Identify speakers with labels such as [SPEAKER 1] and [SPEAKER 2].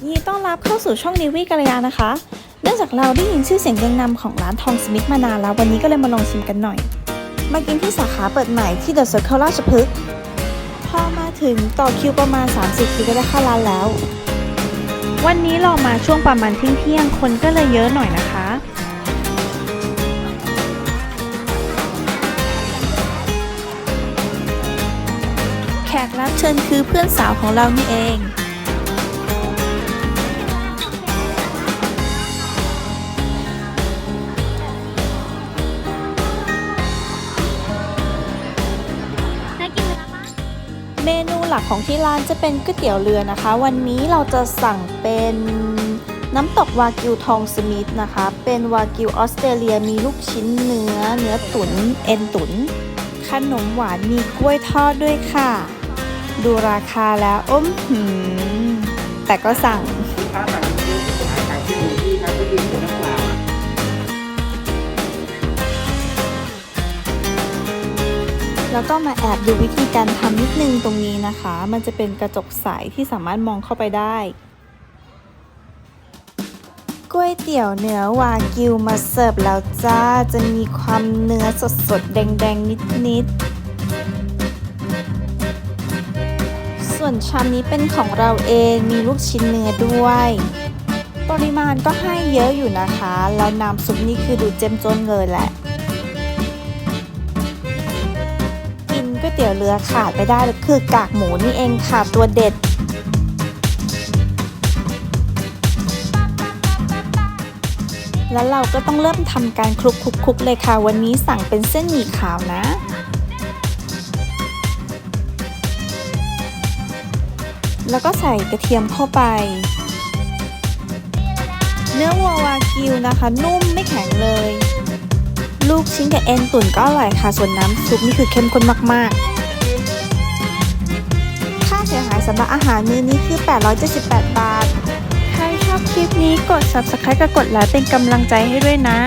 [SPEAKER 1] ยินดีต้อนรับเข้าสู่ช่องนิวี่กัลยานะคะ เนื่องจากเราได้ยินชื่อเสียงเรียงนำของร้านทองสมิธมานานแล้ว วันนี้ก็เลยมาลองชิมกันหน่อย มากินที่สาขาเปิดใหม่ที่เดอะเซอร์เคิลราชพฤกษ์พอมาถึงต่อคิวประมาณ 30คิวก็ได้เข้าร้านแล้ว วันนี้เรามาช่วงประมาณเที่ยงๆคนก็เลยเยอะหน่อยนะคะ แขกรับเชิญคือเพื่อนสาวของเรานี่เอง เมนูหลักของที่ร้านจะเป็นก๋วยเตี๋ยวเรือนะคะ วันนี้เราจะสั่งเป็นน้ำตกวากิวทองสมิธนะคะ เป็นวากิวออสเตรเลียมีลูกชิ้นเนื้อ เนื้อตุนเอ็นตุนขนมหวานมีกล้วยทอดด้วยค่ะ ดูราคาแล้วอ้มหืมแต่ก็สั่ง
[SPEAKER 2] ถ้าสั่งคิวสั่ง
[SPEAKER 1] แล้วก็มาแอบดูวิธีการทำนิดนึงตรงนี้นะคะ มันจะเป็นกระจกใสที่สามารถมองเข้าไปได้ก๋วยเตี๋ยวเนื้อวากิวมาเสิร์ฟแล้วจ้า จะมีความเนื้อสดๆ แดงๆ นิดๆ ส่วนชามนี้เป็นของเราเอง มีลูกชิ้นเนื้อด้วย ปริมาณก็ให้เยอะอยู่นะคะ แล้วน้ำซุปนี่คือดูเจ้มจนเลยแหละ วยเตี๋ยวเรือขาดไปได้คือกากหมูนี่เองค่ะตัวเด็ด แล้วเราก็ต้องเริ่มทำการคลุกคลุกๆๆเลยค่ะ วันนี้สั่งเป็นเส้นหมี่ขาวนะแล้วก็ใส่กระเทียมเข้าไป เนื้อวัววากิวนะคะ นุ่มไม่แข็งเลย ลูกชิ้นกับเอ็นตุ๋นก็อร่อยค่ะ ส่วนน้ำซุปนี่คือเข้มข้นมากๆ ค่าเสียหายสำหรับอาหารมื้อนี้คือ 878 บาท ใครชอบคลิปนี้กด subscribe กับกดไลค์เป็นกำลังใจให้ด้วยนะ